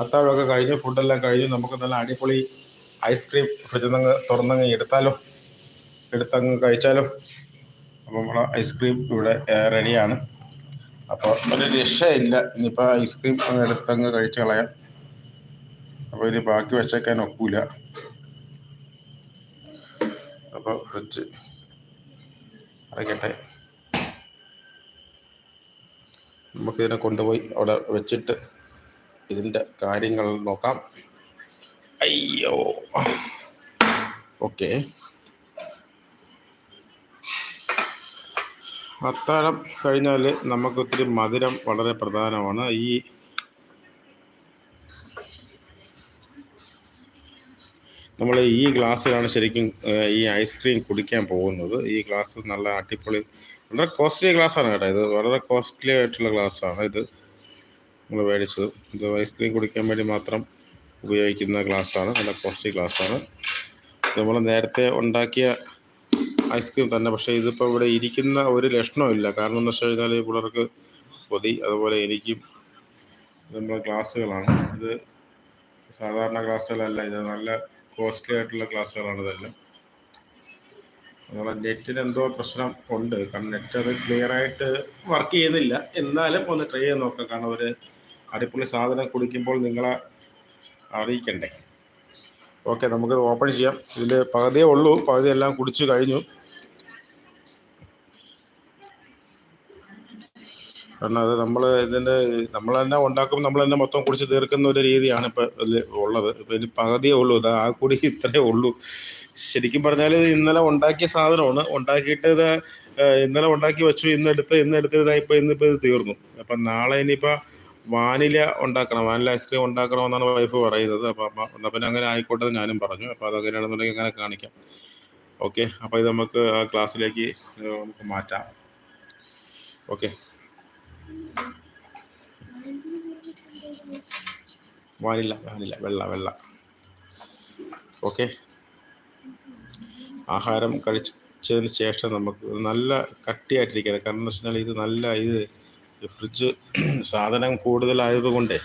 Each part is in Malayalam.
അത്താഴമൊക്കെ കഴിഞ്ഞ് ഫുഡെല്ലാം കഴിഞ്ഞ് നമുക്ക് നല്ല അടിപൊളി ഐസ്ക്രീം ഫ്രിഡ്ജിൽ നിന്ന് തുറന്നങ്ങ് എടുത്താലോ? എടുത്തങ്ങ് കഴിച്ചാലോ? അപ്പോൾ നമ്മളെ ഐസ്ക്രീം ഇവിടെ റെഡിയാണ് അപ്പോൾ ഒരു രക്ഷയില്ല. ഇനിയിപ്പോൾ ഐസ്ക്രീം അങ്ങ് എടുത്തങ്ങ് കഴിച്ച് കളയാം. അപ്പോൾ ഇത് ബാക്കി വെച്ചേക്കാൻ ഒക്കൂല. അപ്പോൾ ഫ്രിഡ്ജ് അടയ്ക്കട്ടെ നമുക്കിതിനെ കൊണ്ടുപോയി അവിടെ വെച്ചിട്ട് ഇതിന്റെ കാര്യങ്ങൾ നോക്കാം. അയ്യോ. ഓക്കെ. അത്താഴം കഴിഞ്ഞാൽ നമുക്ക് ഒത്തിരി മധുരം വളരെ പ്രധാനമാണ്. ഈ നമ്മൾ ഈ ഗ്ലാസ്സിലാണ് ശരിക്കും ഈ ഐസ്ക്രീം കുടിക്കാൻ പോകുന്നത്. ഈ ഗ്ലാസ് നല്ല അടിപൊളി വളരെ കോസ്റ്റ്ലി ഗ്ലാസ്സാണ് കേട്ടോ ഇത്. വളരെ കോസ്റ്റ്ലി ആയിട്ടുള്ള ഗ്ലാസ്സാണ് ഇത്. നമ്മൾ മേടിച്ചത്. ഇത് ഐസ്ക്രീം കുടിക്കാൻ വേണ്ടി മാത്രം ഉപയോഗിക്കുന്ന ഗ്ലാസ്സാണ്. നല്ല കോസ്റ്റ്ലി ഗ്ലാസ്സാണ്. നമ്മൾ നേരത്തെ ഉണ്ടാക്കിയ ഐസ്ക്രീം തന്നെ പക്ഷേ ഇതിപ്പോൾ ഇവിടെ ഇരിക്കുന്ന ഒരു ലക്ഷണമില്ല കാരണം എന്ന് വെച്ച് കഴിഞ്ഞാൽ പിള്ളേർക്ക് പൊതി അതുപോലെ എനിക്കും നമ്മുടെ ഗ്ലാസ്സുകളാണ്. ഇത് സാധാരണ ഗ്ലാസ്സുകളല്ല. ഇത് നല്ല കോസ്റ്റ്ലി ആയിട്ടുള്ള ഗ്ലാസ്സുകളാണ് ഇതെല്ലാം. നമ്മളെ നെറ്റിന് എന്തോ പ്രശ്നം ഉണ്ട്. കാരണം നെറ്റ് അത് ക്ലിയർ ആയിട്ട് വർക്ക് ചെയ്യുന്നില്ല. എന്നാലും ഒന്ന് ട്രൈ ചെയ്ത് നോക്കാം. കാരണം ഒരു അടിപൊളി സാധനം കുടിക്കുമ്പോൾ നിങ്ങളെ അറിയിക്കണ്ടേ? ഓക്കെ നമുക്ക് ഓപ്പൺ ചെയ്യാം. ഇതിൽ പകുതിയേ ഉള്ളൂ. പകുതി എല്ലാം കുടിച്ചു കഴിഞ്ഞു. കാരണം അത് നമ്മൾ ഇതിന്റെ നമ്മൾ തന്നെ ഉണ്ടാക്കുമ്പോൾ നമ്മൾ തന്നെ മൊത്തം കുടിച്ച് തീർക്കുന്ന ഒരു രീതിയാണ് ഇപ്പോൾ ഇതിൽ ഉള്ളത്. ഇപ്പോൾ ഇനി പകുതിയേ ഉള്ളൂ. ഇത് ആ കൂടി ഇത്രയേ ഉള്ളൂ. ശരിക്കും പറഞ്ഞാൽ ഇന്നലെ ഉണ്ടാക്കിയ സാധനമാണ്. ഉണ്ടാക്കിയിട്ട് ഇത് ഇന്നലെ ഉണ്ടാക്കി വെച്ചു. ഇന്നെടുത്ത് ഇന്നെടുത്ത് ഇതാ ഇപ്പം ഇന്നിപ്പോൾ ഇത് തീർന്നു. അപ്പം നാളെ ഇനിയിപ്പോൾ വാനില ഉണ്ടാക്കണം വാനില ഐസ്ക്രീം ഉണ്ടാക്കണമെന്നാണ് വൈഫ് പറയുന്നത്. അപ്പം അമ്മ പിന്നെ അങ്ങനെ ആയിക്കോട്ടെ എന്ന് ഞാനും പറഞ്ഞു. അപ്പോൾ അതങ്ങനെയാണെന്നുണ്ടെങ്കിൽ അങ്ങനെ കാണിക്കാം. ഓക്കെ അപ്പോൾ ഇത് നമുക്ക് ക്ലാസ്സിലേക്ക് നമുക്ക് മാറ്റാം. ഓക്കെ വാനില വാനില വെള്ള വെള്ള. ഓക്കെ ആഹാരം കഴിച്ചതിന് ശേഷം നമുക്ക് നല്ല കട്ടിയായിട്ടിരിക്കണം. കാരണം എന്ന് വെച്ചാൽ ഇത് നല്ല ഇത് ഫ്രിഡ്ജ് സാധനം കൂടുതലായതുകൊണ്ടേ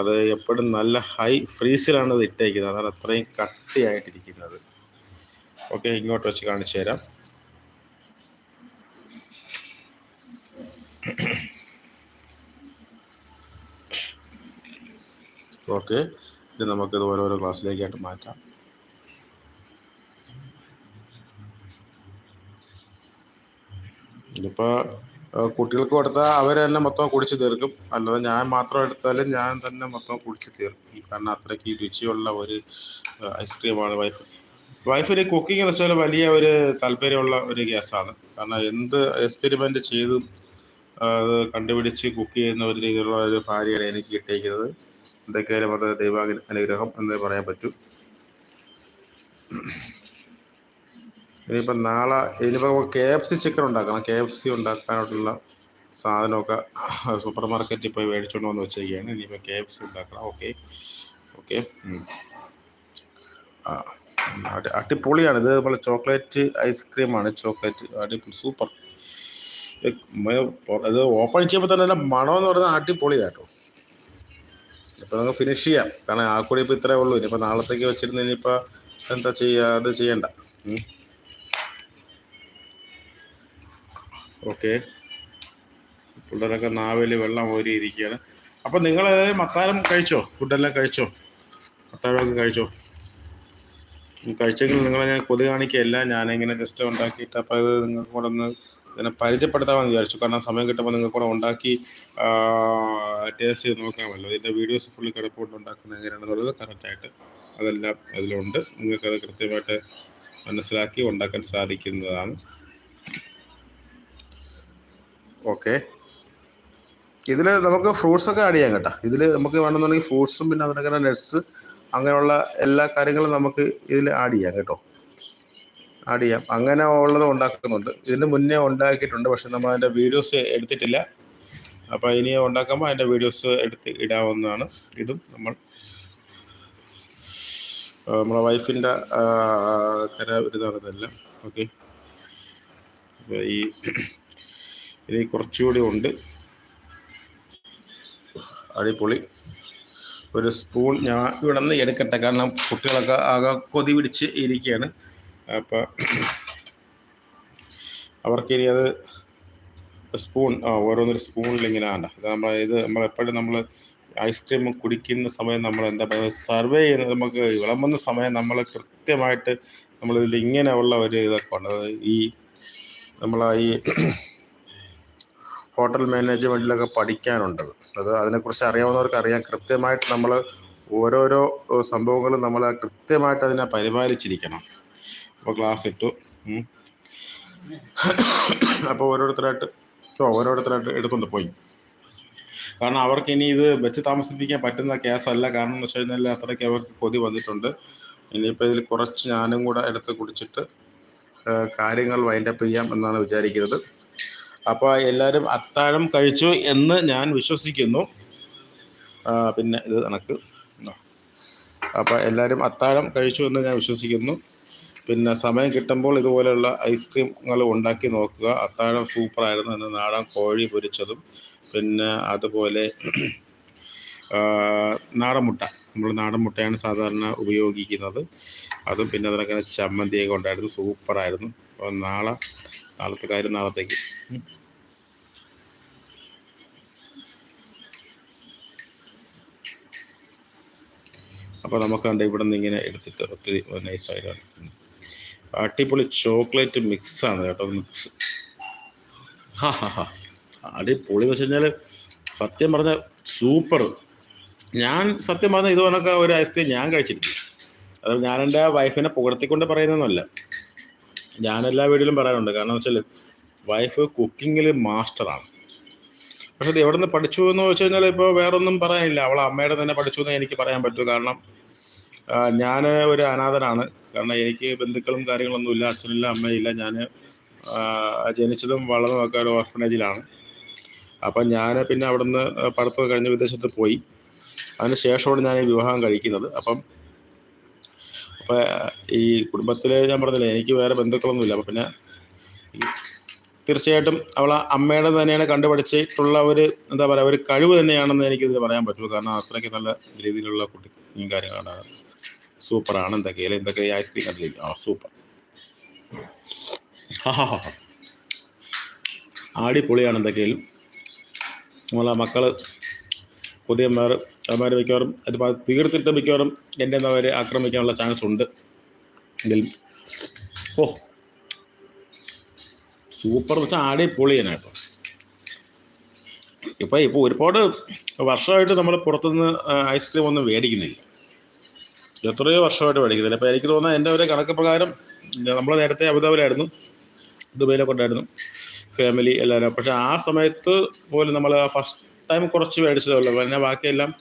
അത് എപ്പോഴും നല്ല ഹൈ ഫ്രീസിലാണ് അത് ഇട്ടേക്കുന്നത്. അതാണ് അത്രയും കട്ടിയായിട്ടിരിക്കുന്നത്. ഓക്കെ ഇങ്ങോട്ട് വെച്ച് കാണിച്ചു തരാം. ഓക്കെ ഇത് നമുക്കിത് ഓരോരോ ക്ലാസ്സിലേക്കായിട്ട് മാറ്റാം. ഇതിപ്പോൾ കുട്ടികൾക്ക് കൊടുത്താൽ അവർ തന്നെ മൊത്തം കുടിച്ച് തീർക്കും. അല്ലാതെ ഞാൻ മാത്രം എടുത്താലും ഞാൻ തന്നെ മൊത്തം കുടിച്ച് തീർക്കും. കാരണം അത്രയ്ക്ക് രുചിയുള്ള ഒരു ഐസ്ക്രീമാണ് വൈഫ് വൈഫിന് കുക്കിംഗ് എന്ന് വെച്ചാൽ വലിയ ഒരു താല്പര്യമുള്ള ഒരു ഗ്യാസാണ് കാരണം എന്ത് എക്സ്പെരിമെന്റ് ചെയ്തും അത് കണ്ടുപിടിച്ച് കുക്ക് ചെയ്യുന്ന ഒരു രീതിയിലുള്ള ഒരു ഭാര്യയാണ് എനിക്ക് കിട്ടിയിരിക്കുന്നത്. എന്തൊക്കെയായാലും അത് ദൈവാനുഗ്രഹം എന്നേ പറയാൻ പറ്റൂ. ഇനിയിപ്പം നാളെ ഇനിയിപ്പോൾ കെ എഫ് സി ചിക്കൻ ഉണ്ടാക്കണം. കെ എഫ് സി ഉണ്ടാക്കാനായിട്ടുള്ള സാധനമൊക്കെ സൂപ്പർ മാർക്കറ്റിൽ പോയി മേടിച്ചുകൊണ്ട് വന്ന് വെച്ചിരിക്കുകയാണ്. ഇനിയിപ്പോൾ കെ എഫ് സി ഉണ്ടാക്കണം. ഓക്കെ ഓക്കെ അടിപൊളിയാണ്. ഇത് നമ്മളെ ചോക്ലേറ്റ് ഐസ്ക്രീമാണ് ചോക്ലേറ്റ് അടിപൊളി സൂപ്പർ. ഇത് ഓപ്പൺ ചെയ്യുമ്പോൾ തന്നെ എന്റെ മണമെന്ന് പറയുന്നത് അടിപൊളിയാട്ടോ. ഇപ്പോൾ നമുക്ക് ഫിനിഷ് ചെയ്യാം. കാരണം ആ കൂടി ഇപ്പോൾ ഇത്രേ ഉള്ളൂ. ഇനിയിപ്പോൾ നാളത്തേക്ക് വെച്ചിരുന്ന് ഇനിയിപ്പോൾ എന്താ ചെയ്യുക അത് ചെയ്യണ്ട. ഓക്കെ. പിള്ളേരൊക്കെ നാവിൽ വെള്ളം ഓരിയിരിക്കുകയാണ് അപ്പം നിങ്ങൾ മത്താരം കഴിച്ചോ? ഫുഡെല്ലാം കഴിച്ചോ? മത്താരമൊക്കെ കഴിച്ചോ? കഴിച്ചെങ്കിൽ നിങ്ങളെ ഞാൻ കൊതി കാണിക്കുകയല്ല. ഞാനിങ്ങനെ ജസ്റ്റ് ഉണ്ടാക്കിയിട്ട് അപ്പോൾ ഇത് നിങ്ങൾക്ക് കൂടെ ഒന്ന് ഇതിനെ പരിചയപ്പെടുത്താമെന്ന് വിചാരിച്ചു. കാരണം സമയം കിട്ടുമ്പോൾ നിങ്ങൾക്ക് കൂടെ ഉണ്ടാക്കി ടേസ്റ്റ് ചെയ്ത് നോക്കാമല്ലോ ഇതിന്റെ വീഡിയോസ് ഫുള്ള് കിടപ്പുകൊണ്ട് ഉണ്ടാക്കുന്നത് എങ്ങനെയാണെന്നുള്ളത് കറക്റ്റായിട്ട് അതെല്ലാം അതിലുണ്ട്. നിങ്ങൾക്കത് കൃത്യമായിട്ട് മനസ്സിലാക്കി ഉണ്ടാക്കാൻ സാധിക്കുന്നതാണ്. ഓക്കെ. ഇതിൽ നമുക്ക് ഫ്രൂട്ട്സ് ഒക്കെ ആഡ് ചെയ്യാം കേട്ടോ. ഇതിൽ നമുക്ക് വേണമെന്നുണ്ടെങ്കിൽ ഫ്രൂട്ട്സും പിന്നെ അതിനൊക്കെ നട്ട്സ് അങ്ങനെയുള്ള എല്ലാ കാര്യങ്ങളും നമുക്ക് ഇതിൽ ആഡ് ചെയ്യാം കേട്ടോ. ആഡ് ചെയ്യാം. അങ്ങനെ ഉള്ളത് ഉണ്ടാക്കുന്നുണ്ട്. ഇതിന് മുന്നേ ഉണ്ടാക്കിയിട്ടുണ്ട് പക്ഷെ നമ്മൾ അതിന്റെ വീഡിയോസ് എടുത്തിട്ടില്ല. അപ്പോൾ ഇനി ഉണ്ടാക്കുമ്പോൾ അതിന്റെ വീഡിയോസ് എടുത്ത് ഇടാവുന്നതാണ് ഇതും നമ്മൾ. നമ്മളെ വൈഫിന്റെ കര ഇതാണ് ഇതെല്ലാം. ഓക്കെ ഈ ഇനി കുറച്ചുകൂടി ഉണ്ട്. അടിപൊളി. ഒരു സ്പൂൺ ഞാൻ ഇവിടെ നിന്ന് എടുക്കട്ടെ. കാരണം കുട്ടികളൊക്കെ ആകെ കൊതി പിടിച്ച് ഇരിക്കുകയാണ്. അപ്പോൾ അവർക്കിനി അത് സ്പൂൺ ആ ഓരോന്നൊരു സ്പൂണിൽ ഇങ്ങനെ ആണ്ട. ഇത് നമ്മൾ ഇത് നമ്മൾ എപ്പോഴും നമ്മൾ ഐസ്ക്രീം കുടിക്കുന്ന സമയം നമ്മൾ എന്താ പറയുക സർവേ ചെയ്യുന്നത് നമുക്ക് വിളമ്പുന്ന സമയം നമ്മൾ കൃത്യമായിട്ട് നമ്മളിതിൽ ഇങ്ങനെയുള്ള ഒരു ഇതൊക്കെ ഉണ്ട്. ഈ നമ്മൾ ഈ ഹോട്ടൽ മാനേജ്മെന്റിലൊക്കെ പഠിക്കാനുണ്ട്. അത് അതിനെക്കുറിച്ച് അറിയാവുന്നവർക്ക് അറിയാം. കൃത്യമായിട്ട് നമ്മൾ ഓരോരോ സംഭവങ്ങളും നമ്മൾ കൃത്യമായിട്ട് അതിനെ പരിപാലിച്ചിരിക്കണം. അപ്പോൾ ക്ലാസ് ഇട്ടു. അപ്പോൾ ഓരോരുത്തരായിട്ട് ഓരോരുത്തരായിട്ട് എടുത്തുകൊണ്ട് പോയി. കാരണം അവർക്ക് ഇനി ഇത് വെച്ച് താമസിപ്പിക്കാൻ പറ്റുന്ന കേസല്ല. കാരണം എന്ന് വെച്ച് കഴിഞ്ഞാൽ അത്രയ്ക്ക് അവർക്ക് കൊതി വന്നിട്ടുണ്ട്. ഇനിയിപ്പോൾ ഇതിൽ കുറച്ച് ഞാനും കൂടെ എടുത്ത് കുടിച്ചിട്ട് കാര്യങ്ങൾ വൈൻഡപ്പ് ചെയ്യാം എന്നാണ് വിചാരിക്കുന്നത്. അപ്പോൾ എല്ലാവരും അത്താഴം കഴിച്ചു എന്ന് ഞാൻ വിശ്വസിക്കുന്നു. പിന്നെ ഇത് കണക്ക്. അപ്പോൾ എല്ലാവരും അത്താഴം കഴിച്ചു എന്ന് ഞാൻ വിശ്വസിക്കുന്നു. പിന്നെ സമയം കിട്ടുമ്പോൾ ഇതുപോലെയുള്ള ഐസ്ക്രീമുകൾ ഉണ്ടാക്കി നോക്കുക. അത്താഴം സൂപ്പറായിരുന്നു എന്ന് നാടൻ കോഴി പൊരിച്ചതും. പിന്നെ അതുപോലെ നാടൻ മുട്ട നമ്മൾ നാടൻ മുട്ടയാണ് സാധാരണ ഉപയോഗിക്കുന്നത്. അതും പിന്നെ അതിനൊക്കെ ചമ്മന്തിയൊക്കെ ഉണ്ടായിരുന്നു. സൂപ്പറായിരുന്നു. അപ്പോൾ നാളെ നാളത്തെ കാര്യം നാളത്തേക്ക്. അപ്പോൾ നമുക്ക് കണ്ട് ഇവിടെ നിന്ന് ഇങ്ങനെ എടുത്തിട്ട് ഒത്തിരി നൈസായിട്ടാണ് അടിപൊളി ചോക്ലേറ്റ് മിക്സാണ് കേട്ടോ മിക്സ് ഹാ ഹാ അടിപൊളി എന്ന് വെച്ച് കഴിഞ്ഞാൽ സത്യം പറഞ്ഞ സൂപ്പർ ഞാൻ സത്യം പറഞ്ഞ ഇത് ഒരു ഐസ്ക്രീം ഞാൻ കഴിച്ചിട്ടില്ല. അത് ഞാൻ എന്റെ വൈഫിനെ പുകഴ്ത്തിക്കൊണ്ട് പറയുന്നതല്ല ഞാൻ എല്ലാ വീഡിയോയിലും പറയാറുണ്ട്. കാരണം വെച്ചാൽ വൈഫ് കുക്കിങ്ങിൽ മാസ്റ്ററാണ് പക്ഷെ ഇത് എവിടെ നിന്ന് പഠിച്ചു എന്ന് വെച്ച് കഴിഞ്ഞാൽ ഇപ്പോൾ വേറൊന്നും പറയാനില്ല. അവൾ അമ്മയുടെ തന്നെ പഠിച്ചു എന്ന് എനിക്ക് പറയാൻ പറ്റൂ. കാരണം ഞാൻ ഒരു അനാഥനാണ്. കാരണം എനിക്ക് ബന്ധുക്കളും കാര്യങ്ങളൊന്നുമില്ല അച്ഛനില്ല അമ്മയില്ല. ഞാൻ ജനിച്ചതും വളർന്നതൊക്കെ ഒരു ഓർഫനേജിലാണ്. അപ്പം ഞാൻ പിന്നെ അവിടുന്ന് പഠിത്തം കഴിഞ്ഞ് വിദേശത്ത് പോയി. അതിന് ശേഷമാണ് ഞാൻ ഈ വിവാഹം കഴിക്കുന്നത്. അപ്പം അപ്പം ഈ കുടുംബത്തിൽ ഞാൻ പറഞ്ഞില്ല എനിക്ക് വേറെ ബന്ധുക്കളൊന്നുമില്ല. അപ്പം പിന്നെ തീർച്ചയായിട്ടും അവൾ അമ്മയുടെ തന്നെയാണ് കണ്ടുപഠിച്ചിട്ടുള്ള ഒരു എന്താ പറയുക ഒരു കഴിവ് തന്നെയാണെന്ന് എനിക്കിതിൽ പറയാൻ പറ്റുള്ളൂ. കാരണം അത്രയ്ക്ക് നല്ല രീതിയിലുള്ള കുട്ടി കാര്യങ്ങളാണ്. സൂപ്പറാണ്. എന്തൊക്കെയാലും? എന്തൊക്കെ ഐസ്ക്രീം കണ്ടില്ല? ആ സൂപ്പർ. ആടിപ്പൊളിയാണ് എന്തൊക്കെയാലും. നമ്മളെ മക്കൾ പുതിയ അവന്മാർ മിക്കവാറും അത് തീർത്തിട്ട് മിക്കവാറും എന്റെ അവർ ആക്രമിക്കാനുള്ള ചാൻസ് ഉണ്ട്. എങ്കിലും ഓ സൂപ്പർ എന്ന് വെച്ചാൽ ആടെ പൊളിയനായിട്ടോ ഇപ്പോൾ ഇപ്പം ഇപ്പോൾ ഒരുപാട് വർഷമായിട്ട് നമ്മൾ പുറത്തുനിന്ന് ഐസ്ക്രീം ഒന്നും മേടിക്കുന്നില്ല. എത്രയോ വർഷമായിട്ട് മേടിക്കുന്നില്ല. അപ്പോൾ എനിക്ക് തോന്നുന്നത് എന്റെ ഒരു കണക്ക് പ്രകാരം നമ്മൾ നേരത്തെ അബുദാബിലായിരുന്നു ദുബൈയിലൊക്കെ ഉണ്ടായിരുന്നു. ഫാമിലി എല്ലാവരും പക്ഷേ ആ സമയത്ത് പോലും നമ്മൾ ഫസ്റ്റ് ടൈം കുറച്ച് മേടിച്ചതേ ഉള്ളൂ പിന്നെ ബാക്കിയെല്ലാം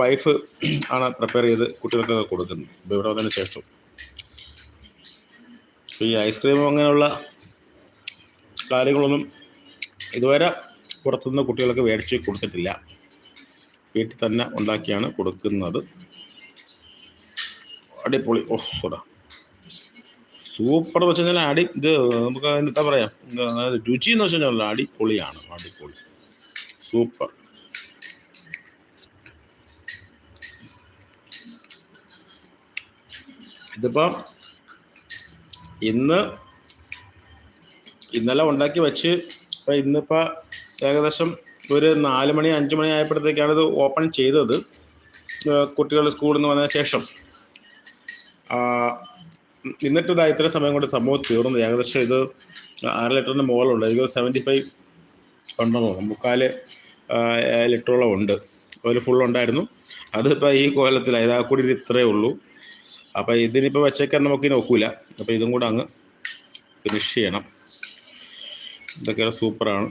വൈഫ് ആണ് പ്രിപ്പയർ ചെയ്ത് കുട്ടികൾക്കൊക്കെ കൊടുക്കുന്നത്. ഇവിടെ വന്നതിന് ശേഷം. ഈ ഐസ്ക്രീമും അങ്ങനെയുള്ള കാര്യങ്ങളൊന്നും ഇതുവരെ പുറത്തുനിന്ന് കുട്ടികൾക്ക് മേടിച്ച് കൊടുത്തിട്ടില്ല. വീട്ടിൽ തന്നെ ഉണ്ടാക്കിയാണ് കൊടുക്കുന്നത്. അടിപൊളി. ഓ സോടാ സൂപ്പർ എന്ന് വെച്ച് കഴിഞ്ഞാൽ അടി ഇത് നമുക്ക് എന്താ പറയാം അതായത് രുചി എന്ന് വെച്ച് കഴിഞ്ഞാൽ അടിപൊളിയാണ് അടിപൊളി. സൂപ്പർ. ഇതിപ്പം ഇന്ന് ഇന്നലെ ഉണ്ടാക്കി വെച്ച് ഇന്നിപ്പോൾ ഏകദേശം ഒരു നാല് മണി അഞ്ച് മണി ആയപ്പോഴത്തേക്കാണ് ഇത് ഓപ്പൺ ചെയ്തത്. കുട്ടികൾ സ്കൂളിൽ നിന്ന് വന്നതിന് ശേഷം. ആ, എന്നിട്ട് ഇതാ ഇത്ര സമയം കൊണ്ട് സംഭവം തീർന്നത് ഏകദേശം ഇത് അര ലിറ്ററിന് മുകളിലുണ്ട്. എനിക്ക് സെവന്റി ഫൈവ് ഉണ്ടെന്നോ മുക്കാൽ ലിറ്ററോളം ഉണ്ട്. ഒരു ഫുൾ ഉണ്ടായിരുന്നു. അതിപ്പോൾ ഈ കോലത്തിലായി ഇതാ കൂടി ഇത്രയേ ഉള്ളൂ. അപ്പോൾ ഇതിനിപ്പോൾ വെച്ചേക്കാൻ നമുക്ക് നോക്കില്ല അപ്പോൾ ഇതും കൂടെ അങ്ങ് ഫിനിഷ് ചെയ്യണം. ഇതൊക്കെ സൂപ്പറാണ്.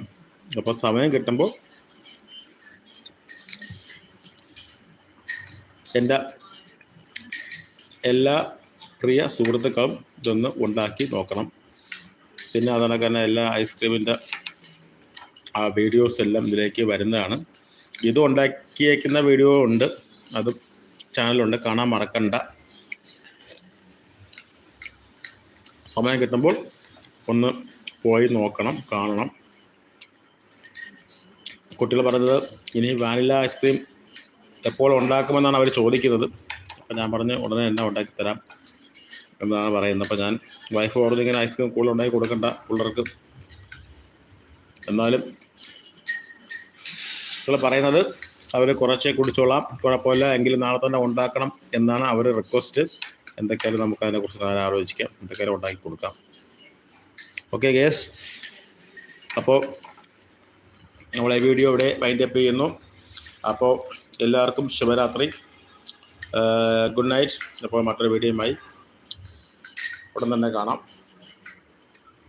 അപ്പോൾ സമയം കിട്ടുമ്പോൾ എന്റെ എല്ലാ പ്രിയ സുഹൃത്തുക്കളും ഇതൊന്ന് ഉണ്ടാക്കി നോക്കണം. പിന്നെ അതുകൊണ്ടൊക്കെ തന്നെ എല്ലാ ഐസ്ക്രീമിന്റെ ആ വീഡിയോസ് എല്ലാം ഇതിലേക്ക് വരുന്നതാണ്. ഇത് ഉണ്ടാക്കിയേക്കുന്ന വീഡിയോ ഉണ്ട്. അത് ചാനലുണ്ട് കാണാൻ മറക്കണ്ട. സമയം കിട്ടുമ്പോൾ ഒന്ന് പോയി നോക്കണം കാണണം. കുട്ടികൾ പറഞ്ഞത് ഇനി വാനില ഐസ്ക്രീം എപ്പോൾ ഉണ്ടാക്കുമെന്നാണ് അവർ ചോദിക്കുന്നത്. അപ്പം ഞാൻ പറഞ്ഞ് ഉടനെ തന്നെ ഉണ്ടാക്കി തരാം എന്നാണ് പറയുന്നത്. അപ്പോൾ ഞാൻ വൈഫ് പറഞ്ഞു ഇങ്ങനെ ഐസ്ക്രീം കൂടുതൽ ഉണ്ടാക്കി കൊടുക്കണ്ട പിള്ളേർക്ക്. എന്നാലും നിങ്ങൾ പറയുന്നത് അവർ കുറച്ചേ കുടിച്ചോളാം കുഴപ്പമില്ല എങ്കിലും നാളെ തന്നെ ഉണ്ടാക്കണം എന്നാണ് അവർ റിക്വസ്റ്റ് എന്തൊക്കെയായാലും നമുക്ക് അതിനെക്കുറിച്ച് ആലോചിക്കാം എന്തൊക്കെയായാലും ഉണ്ടാക്കി കൊടുക്കാം. ഓക്കെ ഗേസ് അപ്പോൾ നമ്മളെ വീഡിയോ ഇവിടെ വൈൻഡ് അപ്പ് ചെയ്യുന്നു. അപ്പോൾ എല്ലാവർക്കും ശുഭരാത്രി. ഗുഡ് നൈറ്റ് അപ്പോൾ മറ്റൊരു വീഡിയോയുമായി ഉടൻ തന്നെ കാണാം.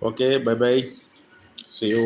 Okay bye bye see you